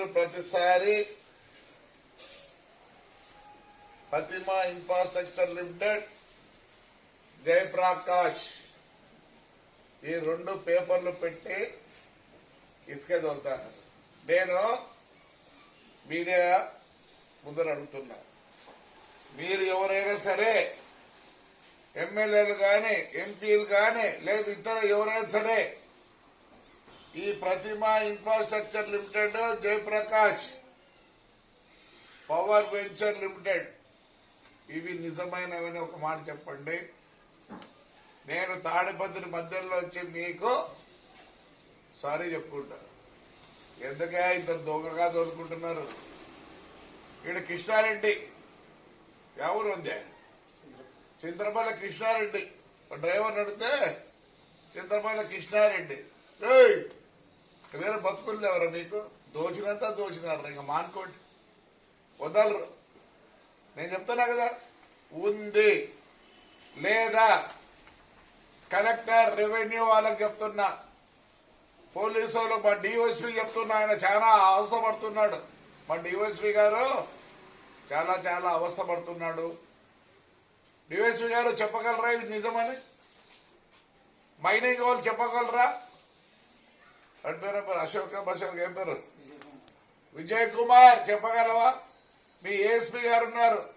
మీరు ప్రతిసారి Fatima infrastructure limited Jayaprakash ఈ రెండు పేపర్లు పెట్టి ఇసుక తోలుతాను నేను మీడియా ముందర అడుగుతున్నా. మీరు ఎవరైనా సరే ఎమ్మెల్యేలు కానీ ఎంపీలు కానీ లేదు ఇతర ఎవరైనా సరే ఈ Pratima infrastructure limited Jayaprakash power venture limited ఇవి నిజమైనవని ఒక మాట చెప్పండి. నేను తాడిపత్రి మధ్యలో వచ్చి మీకు సారీ చెప్పుకుంటా. ఎందుకే ఇంత దొంగగా దొరుకుంటున్నారు ఇక్కడ కృష్ణారెడ్డి. ఎవరు ఉంది చింతపల్లి కృష్ణారెడ్డి. డ్రైవర్ నడితే చింతపల్లి కృష్ణారెడ్డి. ఏయ్! వేరే బతుకులు ఎవరా మీకు? దోచినంత దోచినారు ఇంకా మానుకోండి. వదలరు. నేను చెప్తున్నా కదా ఉంది లేదా? కలెక్టర్ రెవెన్యూ వాళ్ళకి చెప్తున్నా. పోలీసు వాళ్ళు మా డిఓఎస్పీ చెప్తున్నా ఆయన చాలా అవస్థపడుతున్నాడు. మా డివైఎస్పీ గారు చాలా చాలా అవస్థపడుతున్నాడు. డిఎస్పీ గారు చెప్పగలరా? ఇది నిజమని? మైనింగ్ వాళ్ళు చెప్పగలరా? అంటారా మరి అశోక అశోక్ అశోక్ ఏం పేరు? విజయ్ కుమార్ చెప్పగలవా? మీ ఏఎస్పీ గారు ఉన్నారు.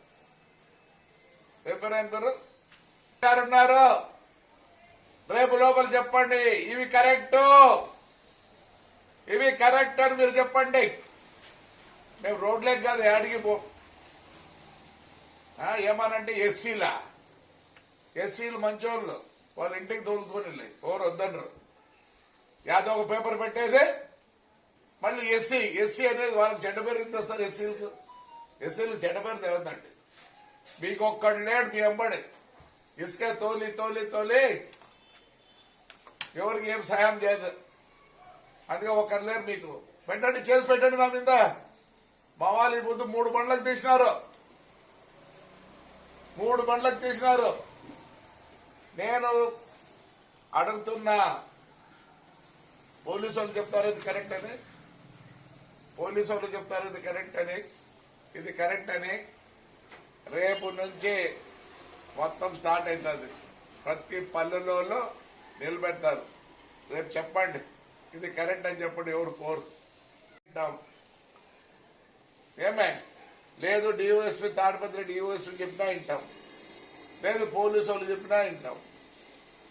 ఏం పేరు ఏం పేరు? గారు ఉన్నారు. రేపు లోపల చెప్పండి. ఇవి కరెక్ట్. ఇవి కరెక్ట్ అని మీరు చెప్పండి. మేము రోడ్లేకి కాదు యాడికి పో. ఏమనంటే ఎస్సీలా? ఎస్సీలు మంచోళ్ళు. వాళ్ళ ఇంటికి తోలుకొని ఎవరు వద్దనరు. యాదో ఒక పేపర్ పెట్టేది మళ్ళీ ఎస్సీ ఎస్సీ అనేది వాళ్ళకి చెడ్డ పేరు ఎంత వస్తారు ఎస్సీలకు? ఎస్సీలకు చెడ్డ పేరు తెవద్దండి మీకు ఒక్కడు లేడు మీ అమ్మడి ఇసుక తోలి తోలి తోలి. ఎవరికి ఏం సాయం చేయదు. అందుకే ఒక్కరు లేరు మీకు. పెట్టండి కేసు పెట్టండి నా మీద. మా వాళ్ళు ముందు మూడు బండ్లకు తీసినారు. మూడు బండ్లకు తీసినారు. నేను అడుగుతున్నా పోలీసు వాళ్ళు చెప్తారు ఇది కరెక్ట్ అని. పోలీసు వాళ్ళు చెప్తారు ఇది కరెక్ట్ అని. ఇది కరెక్ట్ అని. రేపు నుంచి మొత్తం స్టార్ట్ అవుతుంది. ప్రతి పల్లెలలో నిలబెడతారు. రేపు చెప్పండి. ఇది కరెక్ట్ అని చెప్పండి ఎవరు కోరు. ఏమే? లేదు డిఓఎస్పీ తాడిపత్రి డిఓఎస్పీ చెప్పినా వింటాం. లేదు పోలీసు వాళ్ళు చెప్పినా వింటాం.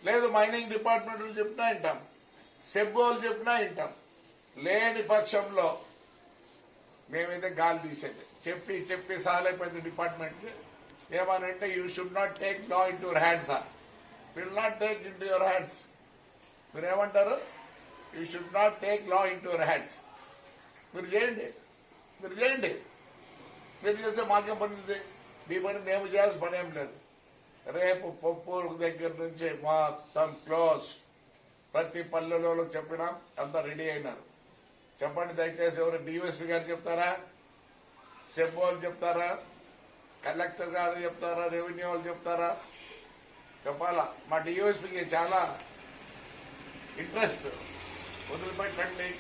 లేదు మైనింగ్ డిపార్ట్మెంట్ వాళ్ళు చెప్పినా వింటాం. సెబ్బోలు చెప్పినా వింటాం. లేని పక్షంలో మేమైతే గాలి తీసేది. చెప్పి చెప్పి సాలైపోయింది డిపార్ట్మెంట్. ఏమనంటే you should not take law in your hands will not take in your hands మీరు ఏమంటారు you should not take law in your hands మీరు చేయండి. మీరు చేయండి. మీరు చేస్తే మాకేం పనిది మీ పని మేము చేయాల్సిన పని ఏం లేదు. రేపు పొప్పూరు దగ్గర నుంచి మొత్తం క్లోజ్ ప్రతి పల్లెలలో చెప్పినాం అంతా రెడీ అయినారు. చెప్పండి దయచేసి ఎవరు డిఎస్పీ గారు చెప్తారా? సెబ్ వాళ్ళు చెప్తారా? కలెక్టర్ గారు చెప్తారా? రెవెన్యూ వాళ్ళు చెప్తారా? చెప్పాలా? మా డిఎస్పీకి చాలా ఇంట్రెస్ట్. వదిలిపెట్టండి.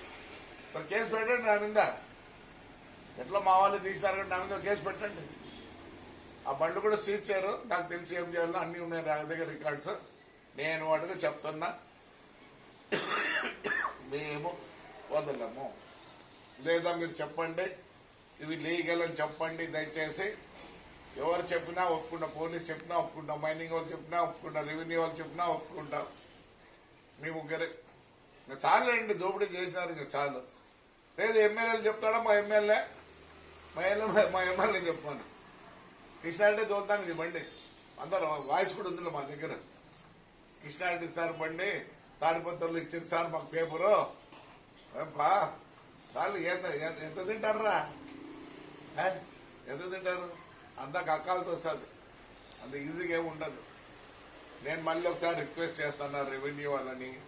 మరి కేసు పెట్టండి నా మీద. ఎట్లా మా వాళ్ళు తీసినారు నా మీద కేసు పెట్టండి. ఆ బండ్లు కూడా సీజ్ చేయరు. నాకు తెలిసి ఏం చేయాలో అన్ని ఉన్నాయి నా దగ్గర రికార్డ్స్. నేను వాటిగా చెప్తున్నా. మేము వదలము. లేదా మీరు చెప్పండి ఇవి లీగల్ అని చెప్పండి దయచేసి. ఎవరు చెప్పినా ఒప్పుకుంటా పోలీస్ చెప్పినా ఒప్పుకుంటా మైనింగ్ వాళ్ళు చెప్పినా ఒప్పుకుంటా రెవెన్యూ వాళ్ళు చెప్పినా ఒప్పుకుంటా. మీ ముగ్గురే. చాలు చాలండి దోపిడీ చేసినారు ఇంకా చాలు. లేదు ఎమ్మెల్యేలు చెప్తాడా మా ఎమ్మెల్యే? మా ఎమ్మెల్యే మా ఎమ్మెల్యే చెప్పాను కృష్ణారెడ్డి దోతాను ఇది బండి. అందరు వాయిస్ కూడా ఉంది మా దగ్గర. కృష్ణారెడ్డి సార్ బండి తాడిపత్రులు ఇచ్చింది సార్ మాకు పేపరు. ఏప్పా వాళ్ళు ఎంత ఎంత తింటారా ఎంత తింటారు? అంతా కక్కాలతో వస్తుంది అంత ఈజీగా ఏమి ఉండదు. నేను మళ్ళీ ఒకసారి రిక్వెస్ట్ చేస్తాను రెవెన్యూ వాళ్ళని.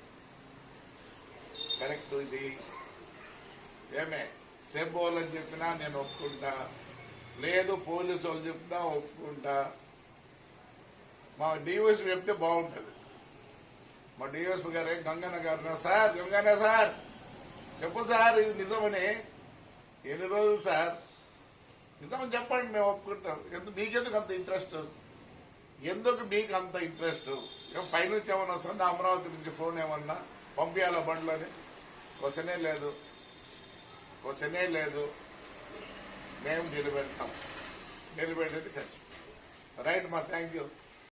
కరెక్ట్ ఇది. ఏమే? సెబోల్ అని చెప్పినా నేను ఒప్పుకుంటా. లేదు పోలీసు వాళ్ళు చెప్పినా ఒప్పుకుంటా. మా డీవైస్ చెప్తే బాగుంటుంది. మా డిఎస్పీ గారే గంగన్న గారు సార్ గంగన్న సార్! చెప్పు సార్ ఇది నిజమని. ఎన్ని రోజులు సార్? నిజమని చెప్పండి మేము ఒప్పుకుంటాం. ఎందుకు మీకెందుకు అంత ఇంట్రెస్ట్? ఎందుకు మీకు అంత ఇంట్రెస్ట్? ఏం పైనుంచి ఏమన్నా వస్తుంది? అమరావతి నుంచి ఫోన్ ఏమన్నా? పంపించాల బండ్లని? క్వశ్చనే లేదు. క్వశ్చనే లేదు. మేము నిలబెడతాం. నిలబెట్టేది ఖచ్చితం రైట్ మా థ్యాంక్ యూ.